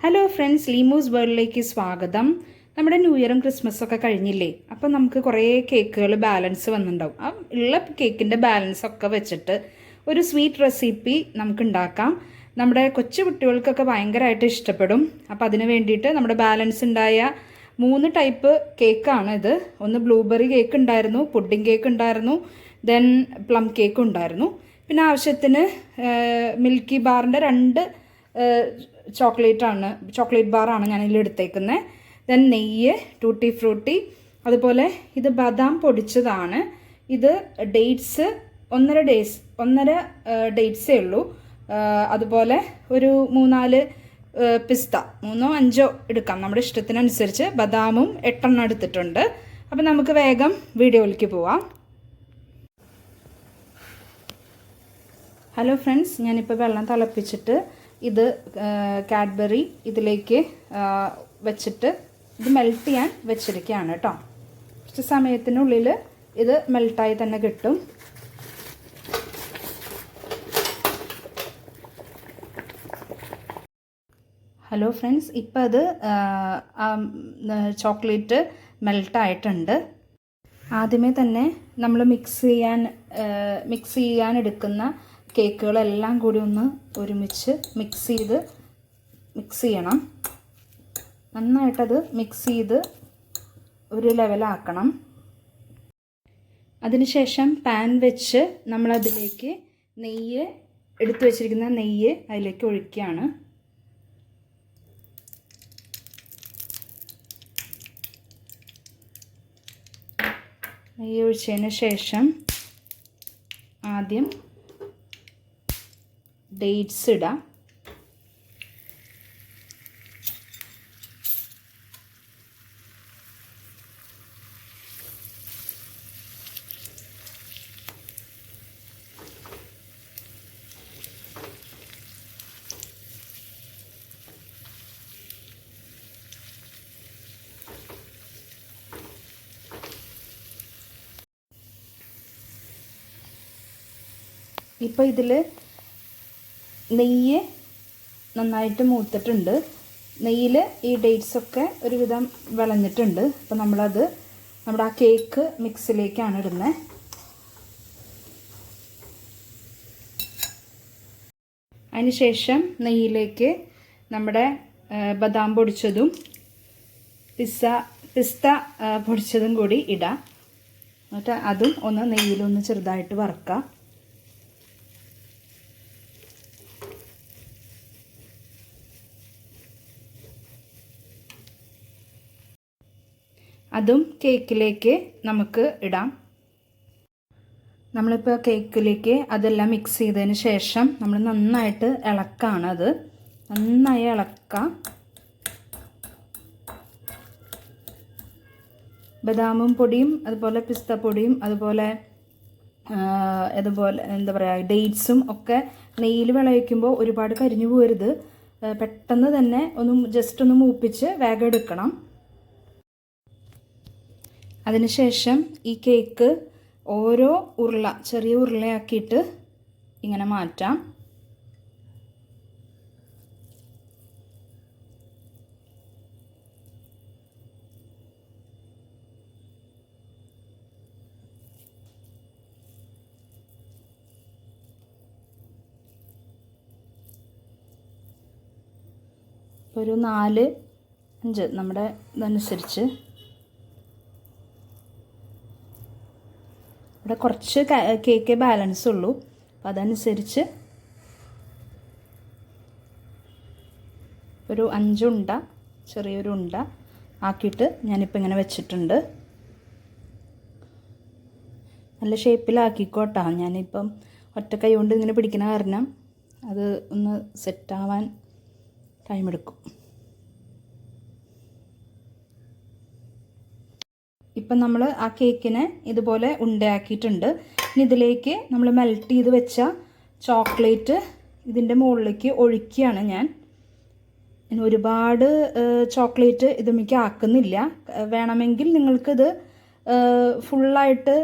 Hello friends ലീമൂസ് വേൾഡിലേക്ക് സ്വാഗതം. നമ്മുടെ ന്യൂ ഇയറും ക്രിസ്മസും ഒക്കെ കഴിഞ്ഞില്ലേ? അപ്പോൾ നമുക്ക് കുറേ കേക്കുകൾ ബാലൻസ് വന്നിട്ടുണ്ടാവും ആ ഉള്ള കേക്കിന്റെ ബാലൻസ് ഒക്കെ വെച്ചിട്ട് ഒരു സ്വീറ്റ് റെസിപ്പി നമുക്ക് ഉണ്ടാക്കാം നമ്മുടെ കൊച്ചു കുട്ടികൾക്കൊക്കെ ഭയങ്കരമായിട്ട് ഇഷ്ടപ്പെടും. അപ്പോൾ അതിന് വേണ്ടിയിട്ട് നമ്മുടെ ബാലൻസ് ഉണ്ടായ മൂന്ന് ടൈപ്പ് കേക്കാണ് ഇത്. ഒന്ന് ബ്ലൂബെറി കേക്ക് ഉണ്ടായിരുന്നു പുഡിംഗ് കേക്ക് ഉണ്ടായിരുന്നു ദെൻ പ്ലം കേക്ക് ഉണ്ടായിരുന്നു പിന്നെ ആവശ്യത്തിന് മിൽക്കി ബാറിന്റെ രണ്ട് ചോക്ലേറ്റ് ആണ് ചോക്ലേറ്റ് ബാറാണ് ഞാൻ ഇതിൽ എടുത്തേക്കുന്നത് ദെൻ നെയ്യ് ടൂട്ടി ഫ്രൂട്ടി അതുപോലെ ഇത് ബദാം പൊടിച്ചതാണ്. ഇത് ഡേറ്റ്സ് ഒന്നര ഡേയ്സ് ഒന്നര ഡേറ്റ്സേ ഉള്ളൂ. അതുപോലെ ഒരു മൂന്നാൽ പിസ്ത മൂന്നോ അഞ്ചോ എടുക്കാം. നമ്മുടെ ഇഷ്ടത്തിനനുസരിച്ച് ബദാമും എട്ടെണ്ണം എടുത്തിട്ടുണ്ട്. അപ്പം നമുക്ക് വേഗം വീഡിയോയിലേക്ക് പോവാം. ഹലോ ഫ്രണ്ട്സ് ഞാനിപ്പോൾ വെള്ളം തിളപ്പിച്ചിട്ട് ഇത് കാഡ്ബറി ഇതിലേക്ക് വെച്ചിട്ട് ഇത് മെൽറ്റ് ചെയ്യാൻ വെച്ചിരിക്കുകയാണ് കേട്ടോ കുറച്ച് സമയത്തിനുള്ളിൽ ഇത് മെൽട്ടായി തന്നെ കിട്ടും. ഹലോ ഫ്രണ്ട്സ് ഇപ്പം അത് ചോക്ലേറ്റ് മെൽട്ടായിട്ടുണ്ട് ആദ്യമേ തന്നെ നമ്മൾ മിക്സ് ചെയ്യാൻ മിക്സ് ചെയ്യാൻ എടുക്കുന്ന കേക്കുകളെല്ലാം കൂടി ഒന്ന് ഒരുമിച്ച് മിക്സ് ചെയ്ത് മിക്സ് ചെയ്യണം. നന്നായിട്ടത് മിക്സ് ചെയ്ത് ഒരു ലെവലാക്കണം അതിനുശേഷം പാൻ വെച്ച് നമ്മളതിലേക്ക് നെയ്യ് എടുത്തു വച്ചിരിക്കുന്ന നെയ്യ് അതിലേക്ക് ഒഴിക്കുകയാണ്. നെയ്യ് ഒഴിച്ചതിന് ശേഷം ആദ്യം ഡേറ്റ്സ് ഇടാം. ഇപ്പോൾ ഇതിൽ നെയ്യ് നന്നായിട്ട് മൂത്തിട്ടുണ്ട്. നെയ്യിൽ ഈ ഡേറ്റ്സൊക്കെ ഒരുവിധം വിളഞ്ഞിട്ടുണ്ട്. അപ്പോൾ നമ്മളത് നമ്മുടെ ആ കേക്ക് മിക്സിലേക്കാണ് ഇടുന്നത് അതിനുശേഷം നെയ്യിലേക്ക് നമ്മുടെ ബദാം പൊടിച്ചതും പിസ്സ പിസ്ത പൊടിച്ചതും കൂടി ഇടാം. എന്നിട്ട് അതും ഒന്ന് നെയ്യിലൊന്ന് ചെറുതായിട്ട് വറുക്കാം. അതും കേക്കിലേക്ക് നമുക്ക് ഇടാം. നമ്മളിപ്പോൾ കേക്കിലേക്ക് അതെല്ലാം മിക്സ് ചെയ്തതിന് ശേഷം നമ്മൾ നന്നായിട്ട് ഇളക്കാണ് അത്. നന്നായി ഇളക്കാം. ബദാമും പൊടിയും അതുപോലെ പിസ്ത പൊടിയും അതുപോലെ അതുപോലെ എന്താ പറയുക ഡേറ്റ്സും ഒക്കെ നെയ്യിൽ വിളയിക്കുമ്പോൾ ഒരുപാട് കരിഞ്ഞു പോരുത്. പെട്ടെന്ന് തന്നെ ഒന്ന് ജസ്റ്റ് ഒന്ന് മൂപ്പിച്ച് വേഗം എടുക്കണം. അതിനുശേഷം ഈ കേക്ക് ഓരോ ഉരുള ചെറിയ ഉരുളയാക്കിയിട്ട് ഇങ്ങനെ മാറ്റാം. ഒരു നാല് അഞ്ച് നമ്മുടെ ഇതനുസരിച്ച് ഇവിടെ കുറച്ച് കേക്ക് ബാലൻസ് ഉള്ളൂ. അപ്പം അതനുസരിച്ച് ഒരു അഞ്ചുണ്ട ചെറിയൊരു ഉണ്ട ആക്കിയിട്ട് ഞാനിപ്പോൾ ഇങ്ങനെ വെച്ചിട്ടുണ്ട്. നല്ല ഷേപ്പിലാക്കിക്കോട്ടാ. ഞാനിപ്പം ഒറ്റ കൈ കൊണ്ട് ഇങ്ങനെ പിടിക്കുന്ന കാരണം അത് ഒന്ന് സെറ്റാവാൻ ടൈം ഇപ്പം നമ്മൾ ആ കേക്കിനെ ഇതുപോലെ ഉണ്ടയാക്കിയിട്ടുണ്ട്. ഇനി ഇതിലേക്ക് നമ്മൾ മെൽറ്റ് ചെയ്ത് വെച്ച ചോക്ലേറ്റ് ഇതിന്റെ മുകളിലേക്ക് ഒഴിക്കുകയാണ് ഞാൻ. ഇനി ഒരുപാട് ചോക്ലേറ്റ് ഇത് മിക്ക ആക്കുന്നില്ല. വേണമെങ്കിൽ നിങ്ങൾക്കിത് ഫുള്ളായിട്ട്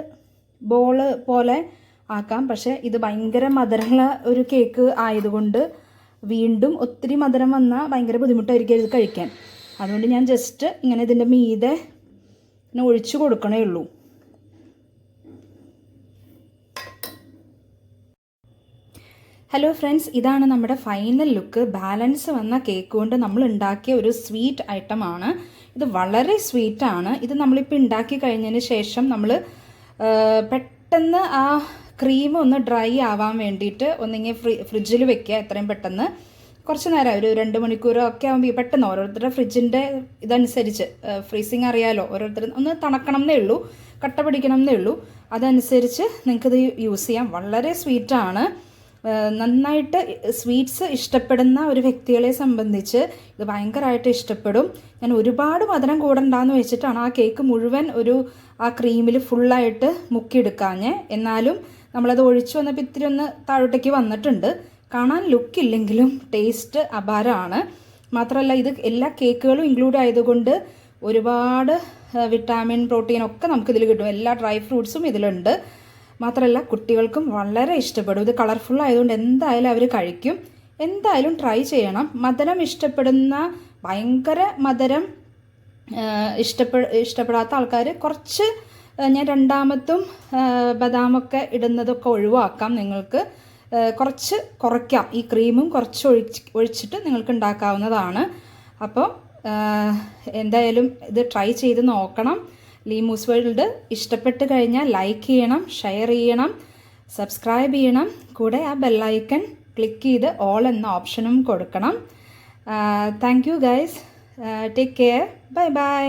ബോൾ പോലെ ആക്കാം. പക്ഷേ ഇത് ഭയങ്കര മധുരമുള്ള ഒരു കേക്ക് ആയതുകൊണ്ട് വീണ്ടും ഒത്തിരി മധുരം വന്നാൽ ഭയങ്കര ബുദ്ധിമുട്ടായിരിക്കും ഇത് കഴിക്കാൻ. അതുകൊണ്ട് ഞാൻ ജസ്റ്റ് ഇങ്ങനെ ഇതിന്റെ മീതെ ഇങ്ങനെ ഒഴിച്ചു കൊടുക്കണേ ഉള്ളൂ. ഹലോ ഫ്രണ്ട്സ് ഇതാണ് നമ്മുടെ ഫൈനൽ ലുക്ക് ബാലൻസ് വന്ന കേക്ക് കൊണ്ട് നമ്മൾ ഉണ്ടാക്കിയ ഒരു സ്വീറ്റ് ഐറ്റമാണ് ഇത് വളരെ സ്വീറ്റാണ് ഇത് നമ്മളിപ്പോൾ ഉണ്ടാക്കി കഴിഞ്ഞതിന് ശേഷം നമ്മൾ പെട്ടെന്ന് ആ ക്രീം ഒന്ന് ഡ്രൈ ആവാൻ വേണ്ടിയിട്ട് ഒന്നിങ്ങനെ ഫ്രിഡ്ജിൽ വെക്കുക എത്രയും പെട്ടെന്ന്. കുറച്ച് നേരം ഒരു രണ്ട് മണിക്കൂറോ ഒക്കെ ആകുമ്പോൾ പെട്ടെന്ന് ഓരോരുത്തരുടെ ഫ്രിഡ്ജിന്റെ ഇതനുസരിച്ച് ഫ്രീസിങ് അറിയാലോ ഓരോരുത്തർ ഒന്ന് തണക്കണം എന്നേ ഉള്ളൂ കട്ട പിടിക്കണം എന്നേ ഉള്ളൂ. അതനുസരിച്ച് നിങ്ങൾക്കിത് യൂസ് ചെയ്യാം. വളരെ സ്വീറ്റാണ് നന്നായിട്ട് സ്വീറ്റ്സ് ഇഷ്ടപ്പെടുന്ന ഒരു വ്യക്തികളെ സംബന്ധിച്ച് ഇത് ഭയങ്കരമായിട്ട് ഇഷ്ടപ്പെടും. ഞാൻ ഒരുപാട് മധുരം കൂടണ്ടെന്ന് വെച്ചിട്ടാണ് ആ കേക്ക് മുഴുവൻ ഒരു ആ ക്രീമിൽ ഫുള്ളായിട്ട് മുക്കിയെടുക്കാഞ്ഞ്. എന്നാലും നമ്മളത് ഒഴിച്ചു വന്നപ്പോൾ ഇത്തിരി ഒന്ന് താഴോട്ടേക്ക് വന്നിട്ടുണ്ട്. കാണാൻ ലുക്കില്ലെങ്കിലും ടേസ്റ്റ് അപാരമാണ്. മാത്രമല്ല ഇത് എല്ലാ കേക്കുകളും ഇൻക്ലൂഡ് ആയതുകൊണ്ട് ഒരുപാട് വിറ്റാമിൻ പ്രോട്ടീൻ ഒക്കെ നമുക്കിതിൽ കിട്ടും. എല്ലാ ഡ്രൈ ഫ്രൂട്ട്സും ഇതിലുണ്ട്. മാത്രമല്ല കുട്ടികൾക്കും വളരെ ഇഷ്ടപ്പെടും. ഇത് കളർഫുൾ ആയതുകൊണ്ട് എന്തായാലും അവർ കഴിക്കും. എന്തായാലും ട്രൈ ചെയ്യണം. മധുരം ഇഷ്ടപ്പെടുന്ന ഭയങ്കര മധുരം ഇഷ്ടപ്പെ ഇഷ്ടപ്പെടാത്ത ആൾക്കാർ കുറച്ച് ഞാൻ രണ്ടാമത്തും ബദാമൊക്കെ ഇടുന്നതൊക്കെ ഒഴിവാക്കാം നിങ്ങൾക്ക്. കുറച്ച് കുറയ്ക്കാം. ഈ ക്രീമും കുറച്ച് ഒഴിച്ച് ഒഴിച്ചിട്ട് നിങ്ങൾക്ക് ഉണ്ടാക്കാവുന്നതാണ്. അപ്പോൾ എന്തായാലും ഇത് ട്രൈ ചെയ്ത് നോക്കണം. ലീമൂസ് വേൾഡ് ഇഷ്ടപ്പെട്ട് കഴിഞ്ഞാൽ ലൈക്ക് ചെയ്യണം ഷെയർ ചെയ്യണം സബ്സ്ക്രൈബ് ചെയ്യണം. കൂടെ ആ ബെല്ലൈക്കൺ ക്ലിക്ക് ചെയ്ത് ഓൾ എന്ന ഓപ്ഷനും കൊടുക്കണം. Thank you guys take care bye bye